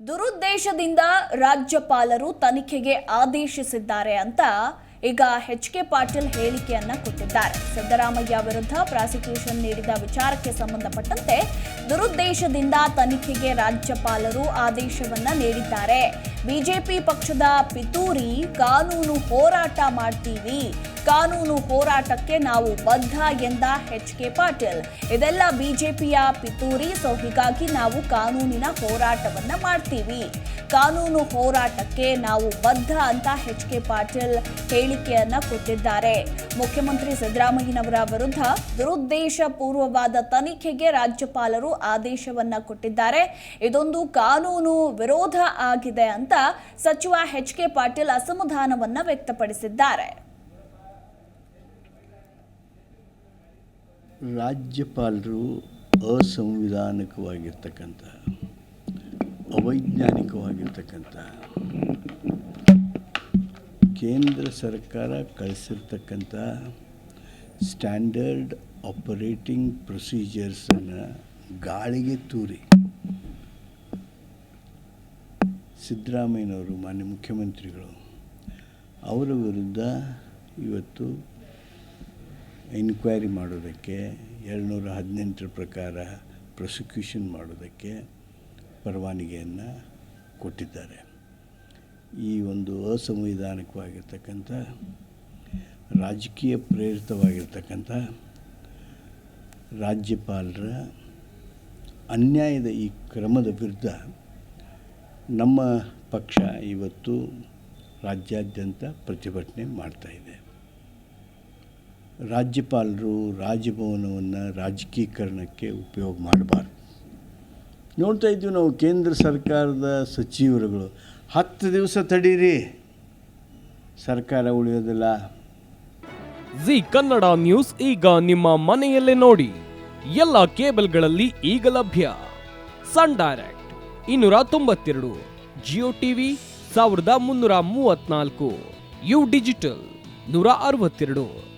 ದುರುದ್ದೇಶದಿಂದ ರಾಜ್ಯಪಾಲರು ತನಿಖೆಗೆ ಆದೇಶಿಸಿದ್ದಾರೆ ಅಂತ ಈಗ ಎಚ್ ಕೆ ಪಾಟೀಲ್ ಹೇಳಿಕೆಯನ್ನ ಕೊಟ್ಟಿದ್ದಾರೆ. ಸಿದ್ದರಾಮಯ್ಯ ವಿರುದ್ಧ ಪ್ರಾಸಿಕ್ಯೂಷನ್ ನೀಡಿದ ವಿಚಾರಕ್ಕೆ ಸಂಬಂಧಪಟ್ಟಂತೆ ದುರುದ್ದೇಶದಿಂದ ತನಿಖೆಗೆ ರಾಜ್ಯಪಾಲರು ಆದೇಶವನ್ನ ನೀಡಿದ್ದಾರೆ. ಬಿಜೆಪಿ ಪಕ್ಷದ ಪಿತೂರಿ ಕಾನೂನು ಹೋರಾಟ ಮಾಡ್ತೀವಿ ಕಾನೂನು ಹೋರಾಟಕ್ಕೆ ನಾವು ಬದ್ಧ ಎಂದ ಎಚ್ ಕೆ ಪಾಟೀಲ್. ಇದೆಲ್ಲ ಬಿಜೆಪಿಯ ಪಿತೂರಿ, ಸೊ ಹೀಗಾಗಿ ನಾವು ಕಾನೂನಿನ ಹೋರಾಟವನ್ನ ಮಾಡ್ತೀವಿ. ಕಾನೂನು ಹೋರಾಟಕ್ಕೆ ನಾವು ಬದ್ಧ ಅಂತ ಎಚ್ ಕೆ ಪಾಟೀಲ್ ಹೇಳಿಕೆಯನ್ನ ಕೊಟ್ಟಿದ್ದಾರೆ. ಮುಖ್ಯಮಂತ್ರಿ ಸಿದ್ದರಾಮಯ್ಯನವರ ವಿರುದ್ಧ ದುರುದ್ದೇಶ ಪೂರ್ವವಾದ ತನಿಖೆಗೆ ರಾಜ್ಯಪಾಲರು ಆದೇಶವನ್ನ ಕೊಟ್ಟಿದ್ದಾರೆ. ಇದೊಂದು ಕಾನೂನು ವಿರೋಧ ಆಗಿದೆ ಅಂತ ಸಚಿವ ಎಚ್ ಕೆ ಪಾಟೀಲ್ ಅಸಮಾಧಾನವನ್ನ ವ್ಯಕ್ತಪಡಿಸಿದ್ದಾರೆ. ರಾಜ್ಯಪಾಲರು ಅಸಂವಿಧಾನಿಕವಾಗಿರ್ತಕ್ಕಂಥ, ಅವೈಜ್ಞಾನಿಕವಾಗಿರ್ತಕ್ಕಂಥ, ಕೇಂದ್ರ ಸರ್ಕಾರ ಕಳಿಸಿರ್ತಕ್ಕಂಥ ಸ್ಟ್ಯಾಂಡರ್ಡ್ ಆಪರೇಟಿಂಗ್ ಪ್ರೊಸೀಜರ್ಸನ್ನು ಗಾಳಿಗೆ ತೂರಿ. ಸಿದ್ದರಾಮಯ್ಯನವರು ಮಾನ್ಯ ಮುಖ್ಯಮಂತ್ರಿಗಳು, ಅವರ ವಿರುದ್ಧ ಇವತ್ತು ಎನ್ಕ್ವೈರಿ ಮಾಡೋದಕ್ಕೆ ಎರಡುನೂರ ಹದಿನೆಂಟರ ಪ್ರಕಾರ ಪ್ರಾಸಿಕ್ಯೂಷನ್ ಮಾಡೋದಕ್ಕೆ ಪರವಾನಗಿಯನ್ನು ಕೊಟ್ಟಿದ್ದಾರೆ. ಈ ಒಂದು ಅಸಂವಿಧಾನಿಕವಾಗಿರ್ತಕ್ಕಂಥ, ರಾಜಕೀಯ ಪ್ರೇರಿತವಾಗಿರ್ತಕ್ಕಂಥ ರಾಜ್ಯಪಾಲರ ಅನ್ಯಾಯದ ಈ ಕ್ರಮದ ವಿರುದ್ಧ ನಮ್ಮ ಪಕ್ಷ ಇವತ್ತು ರಾಜ್ಯಾದ್ಯಂತ ಪ್ರತಿಭಟನೆ ಮಾಡ್ತಾಯಿದೆ ರಾಜ್ಯಪಾಲರು ರಾಜಭವನವನ್ನು ರಾಜಕೀಕರಣಕ್ಕೆ ಉಪಯೋಗ ಮಾಡಬಾರ್ದು. ನೋಡ್ತಾ ಇದ್ದೀವಿ ನಾವು ಕೇಂದ್ರ ಸರ್ಕಾರದ ಸಚಿವರುಗಳು. ಹತ್ತು ದಿವಸ ತಡೀರಿ. ಸರ್ಕಾರ ಉಳಿಯೋದಿಲ್ಲ. ಜಿ ಕನ್ನಡ ನ್ಯೂಸ್ ಈಗ ನಿಮ್ಮ ಮನೆಯಲ್ಲೇ ನೋಡಿ. ಎಲ್ಲ ಕೇಬಲ್ಗಳಲ್ಲಿ ಈಗ ಲಭ್ಯ. ಸನ್ ಡೈರೆಕ್ಟ್ ಇನ್ನೂರ ತೊಂಬತ್ತೆರಡು, ಜಿಯೋ ಟಿವಿ ಸಾವಿರದ ಮುನ್ನೂರ ಮೂವತ್ನಾಲ್ಕು ಯು ಡಿಜಿಟಲ್ ನೂರ ಅರವತ್ತೆರಡು.